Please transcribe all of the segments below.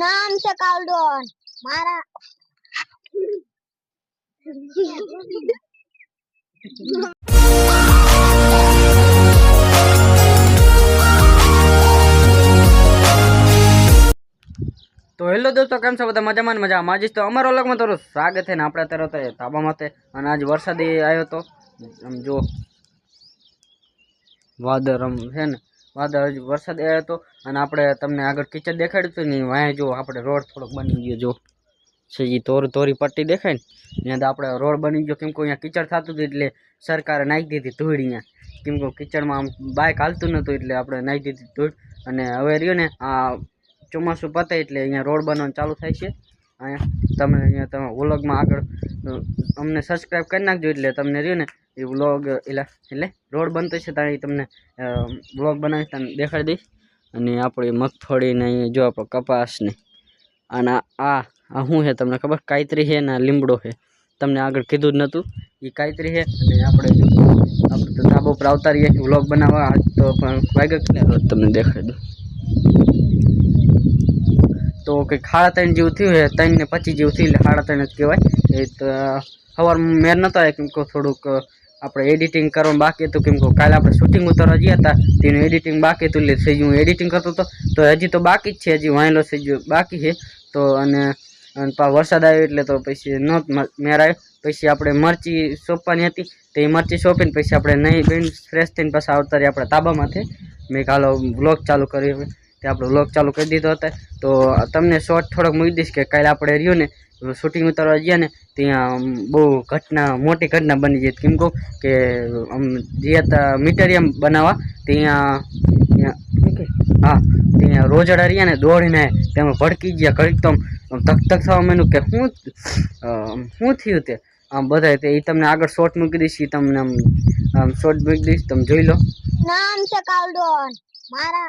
નામ છે કાલડોન મારા તો હેલો દોસ્તો, કેમ છો બધા? મજામાં મજા માજી તો અમારો અલગમાં તમારું સ્વાગત છે ને આપણે અત્યારે હતા ધાબામાં તે અને આજ વરસાદી આવ્યો હતો આમ જો વાદળ આમ છે ને. વાદળ વરસાદ આવ્યો હતો અને આપણે તમને આગળ કિચન દેખાડ્યું હતું ને વાંહે જો આપણે રોડ થોડોક બની ગયો જો. છે એ તોર તોરી પટ્ટી દેખાય ને ત્યાં તો આપણે રોડ બની ગયો. કેમ કે અહીંયા કિચડ થતું હતું એટલે સરકારે નાખી દીધી ધૂળ અહીંયા. કેમ કે કિચડમાં આમ બાઇક હાલતું નહોતું એટલે આપણે નાખી દીધી ધૂળ. અને હવે રહ્યું ને આ ચોમાસું પતે એટલે અહીંયા રોડ બનવાનું ચાલુ થાય છે. અહીંયા તમે અહીંયા તમે વ્લોગમાં આગળ અમને સબસ્ક્રાઈબ કરી નાખજો એટલે તમને રહ્યું ને એ વ્લોગ એટલે એટલે રોડ બનતો છે ત્યાં તમને વ્લોગ બનાવી તમને દેખાડી દઈશ. અને આપણી મગફળીને અહીંયા જો આપણે કપાસને અને આ આ શું છે તમને ખબર? કાયતરી છે ને લીમડો છે. તમને આગળ કીધું જ નહોતું એ કાયતરી છે. અને આપણે જો, આપણે તો ધાબો પર આવતા રહીએ વ્લોગ બનાવવા. આજ તો પણ વાગ્યો તમને દેખાડી દઉં. તો કંઈક સાડા ત્રણ જેવું થયું છે, ત્રણ ને પચીસ જેવું થયું એટલે સાડા ત્રણ જ કહેવાય. એ તો સવાર મેર નહોતા કેમ કે થોડુંક આપણે એડિટિંગ કરવાનું બાકી હતું કેમ કે કાલે આપણે શૂટિંગ ઉતારવા ગયા હતા, તેનું એડિટિંગ બાકી હતું એટલે થઈ હું એડિટિંગ કરતો હતો. તો હજી તો બાકી જ છે, હજી વાયલો થઈ ગયો બાકી છે. તો અને વરસાદ આવ્યો એટલે તો પછી ન, મેર આવ્યો. પછી આપણે મરચી સોંપવાની હતી, તો એ મરચી સોંપીને પછી આપણે નહીં બેન ફ્રેશ થઈને પાછા આવતા રહ્યા આપણે તાબામાંથી મેં કાલો બ્લોગ ચાલુ કર્યો તે આપણો વ્લોગ ચાલુ કરી દીધો હતો. તો તમને શોર્ટ થોડોક મૂકી દઈશ કે કાલે આપણે રહ્યું ને શૂટિંગ ઉતારવા ગયા ને ત્યાં બહુ ઘટના મોટી ઘટના બની ગઈ કેમ કહું કે આમ જે મીટરિયમ બનાવવા ત્યાં ત્યાં હા ત્યાં રોજડા રહ્યા ને દોડીને તેમાં ભડકી ગયા. ઘડીક તો આમ તક ધક થવા માંડ્યું કે શું શું થયું તે? આમ બધા તે એ તમને આગળ શોર્ટ મૂકી દઈશ એ તમને આમ આમ શોર્ટ મૂકી દઈશ તમે જોઈ લો. નામ છે કાલડોન મારા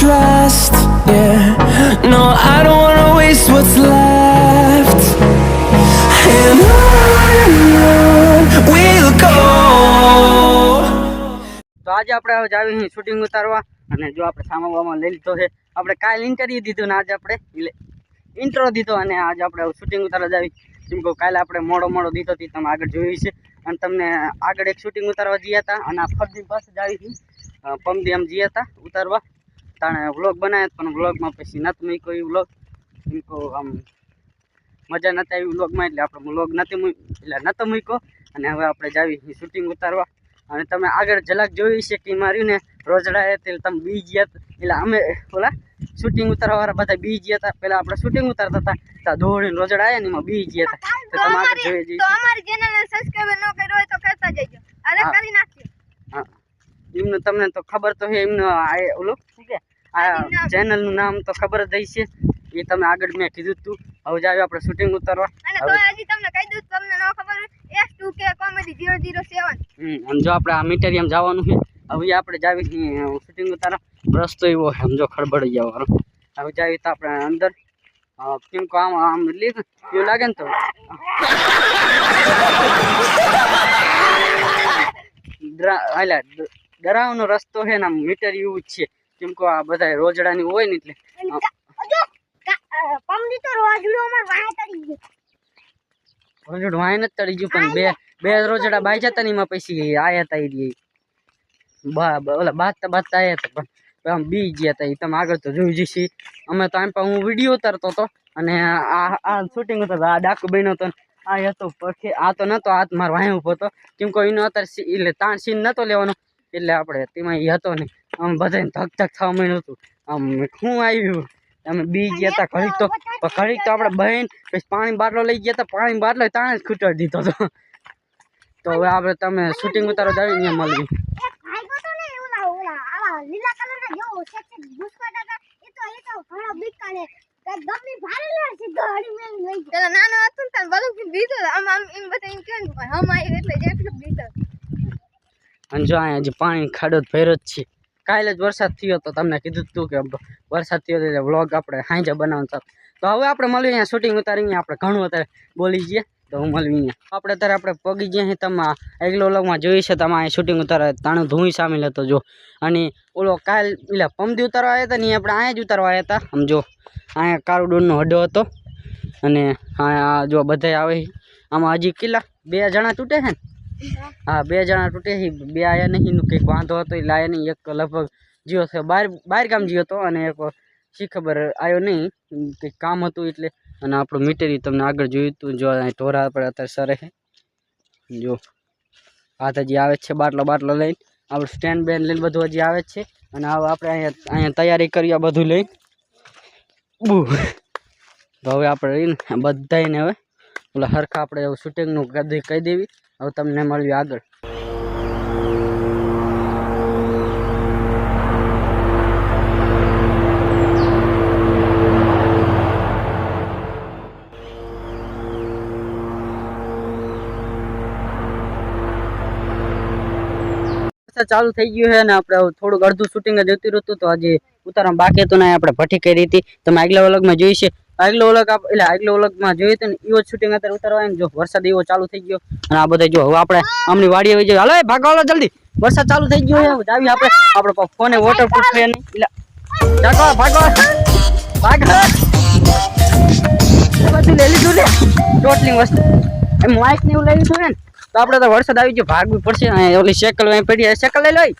trust. Yeah, no, I don't wanna waste what's left. And on we'll go. તો આજે આપણે હવે જાવી શૂટિંગ ઉતારવા અને જો આપણે સામાવામાં લઈ લીધો છે આપણે કાલ ઇન્ટરવ્યુ દીધું ને આજે આપણે ઇન્ટ્રો દીધો અને આજે આપણે શૂટિંગ ઉતારવા જાવી કેમ કે કાલે આપણે મોડો મોડો દીધો હતી તમે આગળ જોયું છે અને તમને આગળ એક શૂટિંગ ઉતારવા જઈએ હતા અને આ ફરજી પાસે જ આવી હતી પમદી આમ જઈએ હતા ઉતારવા તાણે વ્લોગ બનાવ્યા પણ વ્લોગમાં પછી નથી મૂક્યો એ વ્લોગ એમ કે આમ મજા નથી આવી વ્લોગમાં એટલે આપણે વ્લોગ નથી એટલે નહોતો મૂક્યો. અને હવે આપણે જાવી શૂટિંગ ઉતારવા. અને તમે આગળ ઝલક જોઈ છે કે માર્યું ને રોજડા એટલે તમે બી ગયા એટલે અમે ઓલા શૂટિંગ ઉતારવાવાળા બધા બી ગયા હતા પહેલાં આપણે શૂટિંગ ઉતારતા હતા ત્યાં દોડીને રોજડા આવ્યા ને એમાં બી ગયા હતા તો તમે આગળ જોઈ જઈએ અમારી ચેનલ સબસ્ક્રાઇબ ન કર્યો હોય તો કરતા જજો અરે હા. કરી નાખ્યો હા. એમનું તમને તો ખબર તો છે એમનો આ ઓલું શું કે? આ ચેનલનું નામ તો ખબર જ હશે. એ તમે આગળ મેં કીધું હતું તું. હવે જાવ આપણે શૂટિંગ ઉતારવા. અને તો હજી તમને કહી દઉં તમને ન ખબર હોય S two comedy zero zero seven હમ અને જો આપણે આ મીટરિયમ જવાનું છે. હવે આપણે જાવી શૂટિંગ ઉતારવા. રસ્તો એવો છે સમજો ખડબડી જવાનો હવે જાવી તો આપણે અંદર. અ, કેમ કે આમ આમ લીક એવું લાગે ને તો. હાલ્યા, ડરાવનો રસ્તો છે ને આમ મીટર એવું જ છે. કેમ કે આ બધા રોજડાની હોય ને એટલે. તો રોજડો વાય નથી તળી ગયું પણ બે બે રોજડા બાઈ જતા ને એમાં પછી આયા તા એ ઓલા બાજતા બાજતા આયા હતા પણ આમ બી ગયા હતા ઈ. તમે આગળ તો જોઈ જશે અમે તો આમ પણ હું વીડિયો ઉતારતો હતો અને આ આ શૂટિંગ હતો આ ડાકુ બન્યો હતો આ હતો પછી આ તો નતો હાથ મારો વાય ઊભો હતો. કેમ કે એનો અત્યારે સી- એટલે તાણ સીન નતો લેવાનો એટલે આપણે તેમાં એ હતો ને આમ બધાને ધક ધક થવા માંડ્યું હતું. આમ શું આવ્યું. અમે બી ગયા હતા ઘડીક તો પણ ઘડીક તો આપણે બહેન પછી પાણી બાટલો લઈ ગયા હતા પાણી બાટલો તાણે જ ખૂટાડી દીધો હતો. તો હવે આપણે તમે શૂટિંગ ઉતારો જાવી અહીંયા મળવી એક ભાઈ ગયો તો ને ઓલા ઓલા આવા લીલા કલરના જેવો છે છે ઘૂસકાટ હતા એ તો પેલા નાનો હતો ને બધું બીતો આમ આમ એમ બધા એમ કે હમ આવી એટલે જ બીતો અને જો અહીંયા હજી પાણી ખાડો જ ભર્યો જ છે. કાલે જ વરસાદ થયો તો તમને કીધું હતું કે વરસાદ થયો એટલે વ્લોગ આપણે સાંજે બનાવવાનો તો હવે આપણે મળીએ અહીંયા શૂટિંગ ઉતારીએ આપણે ઘણું અત્યારે બોલી જઈએ. તો હું મળવી અહીંયા. આપણે અત્યારે આપણે પગી છીએ તમે એકલો વ્લોગમાં જોઈ છે તમે અહીંયા શૂટિંગ ઉતારે તાણું ધૂઈ સામેલ હતો જો. અને ઓલો કાલ એટલે પમદી ઉતારવા આવ્યા હતા ને આપણે અહીંયા જ ઉતારવા આવ્યા હતા. આમ જો, અહીંયા કારુડોનનો હડો હતો. અને હા જો બધાય આવે આમાં હજી કેટલા? બે જણા તૂટે છે ને? હા, બે જણા તૂટે છે. બે આયા નહીં કંઈક વાંધો હતો, એ લાયા નહીં. એક લગભગ જીઓ છે બહાર બહાર ગામ જીઓ હતો અને એક શી ખબર આવ્યો નહીં. કંઈક કામ હતું એટલે. અને આપણું મીટરી તમને આગળ જોયું હતું. જો ઢોરા પર અત્યારે સરે જો. હાથ હજી આવે છે, બાટલો બાટલો લઈને. આપણું સ્ટેન્ડ બેન્ડ લઈને બધું હજી આવે છે. અને હવે આપણે અહીંયા અહીંયા તૈયારી કરી આ બધું લઈને. તો હવે આપણે રહીને બધાને હવે ઓલા હરખા આપણે શૂટિંગનું કહી દેવી. હવે તમને મળ્યું આગળ. ચાલુ થઈ ગયું છે ને આપણે થોડુંક અડધું શૂટિંગ જ જતું રહ્યું હતું. તો આજે ઉતારવા બાકી હતું ને, આપણે ભઠ્ઠી કરી હતી. તમે આગલા વલગમાં જોઈ છે. આગલો આપ એટલે આગલો વ્લોગમાં જોઈએ તો ને એવો શૂટિંગ અત્યારે ઉતારવા જો વરસાદ એવો ચાલુ થઈ ગયો અને આ બધા જો હવે આપણે આમની વાડી આવી જાય હાલો, એ ભાગો જલ્દી. વરસાદ ચાલુ થઈ ગયો જાવી આપણે. આપણે ફોને વોટરપ્રૂફ છે નહીં. એટલે ભાગવા ભાગવા ભાગવા લઈ લીધું ટોટલી વસ્તુ. એમ માઇક ને એવું લઈ લીધું ને, તો આપણે તો વરસાદ આવી ગયો, ભાગવું પડશે. ઓલી સેકલ અહીં પડી સેકલ લઈ લઈ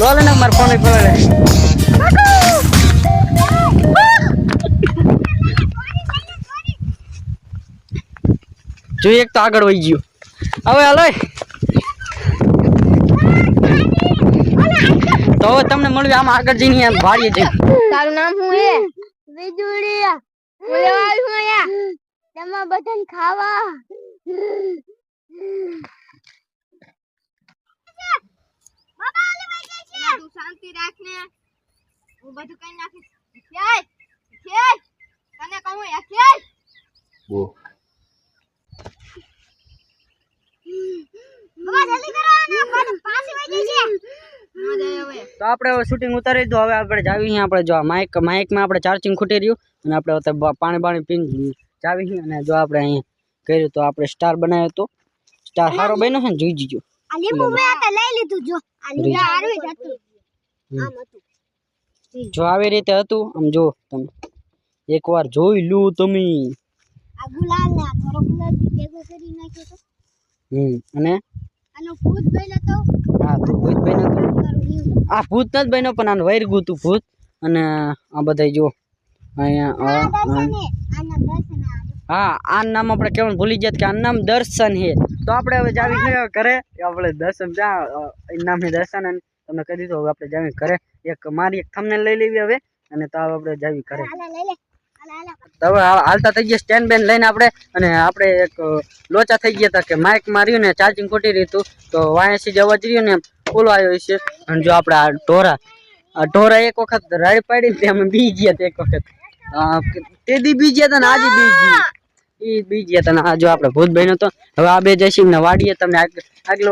લો જોઈએ એક તો આગળ વહી ગયો. હવે હાલો તો હવે તમને મળ્યું આમ આગળ જઈને આમ વાડીએ જઈને. તારું નામ શું હે? વિજુડિયા બોલે હું અહીંયા. તમા બટન ખાવા. તું શાંતિ રાખ ને હું બધું કઈ નાખીશ. તને કહું બાબા જલ્દી કરો પાછી વઈ તો આપણે હવે શૂટિંગ ઉતારી દીધું હવે આપણે જાવી અહીં આપણે જો માઇક માઇકમાં આપણે ચાર્જિંગ ખૂટી રહ્યું અને આપણે અત્યારે પાણી બાણી પીને જાવી છીએ અને જો આપણે અહીંયા કર્યું તો આપણે સ્ટાર બનાવ્યો તો. સ્ટાર સારો બન્યો છે ને જોઈ જજો. આ લીંબુ મેં લઈ લીધું જો. આ લીંબુ હતું. આમ હતું. જો. આવી રીતે હતું આમ જો તમે. એકવાર જોઈ લો તમે. આ ગુલાલ ને આ થોડો ગુલાલ ભેગો કરી નાખ્યો તો. હમ અને? આનો ભૂત બન્યો તો? હા તું ભૂત બન્યો તો. આ ભૂત નથી બન્યો પણ આને વૈરગું તું ભૂત. અને આ બધા જો અહીંયા હા આ નામ આપણે કેવું ભૂલી ગયા કે આ નામ દર્શન છે તો આપણે હવે જાવી કરે ઘરે. આપણે દર્શન એ નામ હે દર્શન અને તમને કહી દીધું હવે આપણે જાવી ઘરે એક મારી એક થમને લઈ લેવી હવે. અને તો આપણે જાવી ઘરે. તો હવે હાલતા થઈ ગયા સ્ટેન્ડ બેન લઈને આપણે. અને આપણે એક લોચા થઈ ગયા હતા કે માઇક માર્યું ને ચાર્જિંગ ખોટી રહ્યું હતું. તો વાયાસી જવા જ રહ્યું ને ઓલો આવ્યો છે અને જો આપણે આ ઢોરા આ ઢોરા એક વખત રાડ પાડી ને અમે બી ગયા હતા એક વખત. તે દી બી ગયા હતા ને આજે બી ગયા. એ બી ગયા હતા આ જો આપણે ભૂત બન્યો તો. હવે આ બે જઈશું ને વાડીએ તમને આગ- આગલો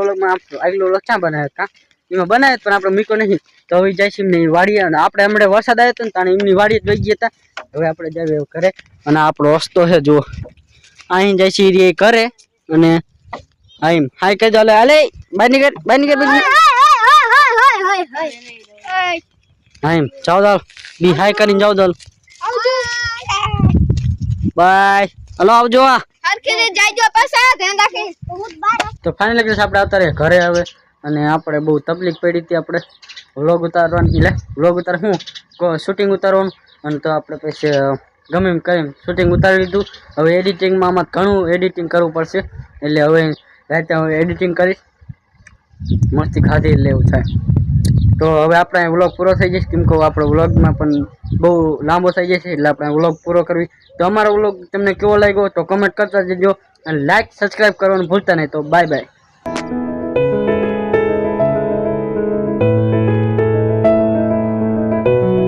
આગલો ઓલો ક્યાં બનાવ્યો કા એમાં બનાવે પણ આપણે મીકો નહીં. તો હવે ને ઈ વાડીએ અને આપણે હમણાં વરસાદ આવ્યો હતો ને તાણે એમની વાડીએ જ ગયા હતા. હવે આપણે જાય કરે અને આપણો રસ્તો છે જુઓ. અહીં જઈશું એ કરે અને આમ હાય કહી દો. હાલે બાય નીકળ બાય નીકળ નીકળ જાઓ દાલ બી હાય કરીને જાઓ દાલ બાય. હલો આવજો આ. તો ફાઇનલી આપણે આવતા રહ્યા ઘરે હવે. અને આપણે બહુ તકલીફ પડી હતી આપણે વ્લોગ ઉતારવાની. એટલે વ્લોગ ઉતાર શું શૂટિંગ ઉતારવાનું? અને તો આપણે પછી ગમે એમ કરીને શૂટિંગ ઉતારી લીધું હવે એડિટિંગમાં આમાં ઘણું એડિટિંગ કરવું પડશે. એટલે હવે રાતે હવે એડિટિંગ કરીશ. મસ્તી ખાધી એવું થાય. તો હવે આપણે વ્લોગ પૂરો થઈ જશે. કેમ કે આપણો વ્લોગમાં પણ બહુ લાંબો થઈ જશે, એટલે આપણે વ્લોગ પૂરો કરવી. તો અમારો વ્લોગ તમને કેવો લાગ્યો તો કમેન્ટ કરતા જજો. અને લાઇક સબસ્ક્રાઈબ કરવાનું ભૂલતા નહીં. તો બાય બાય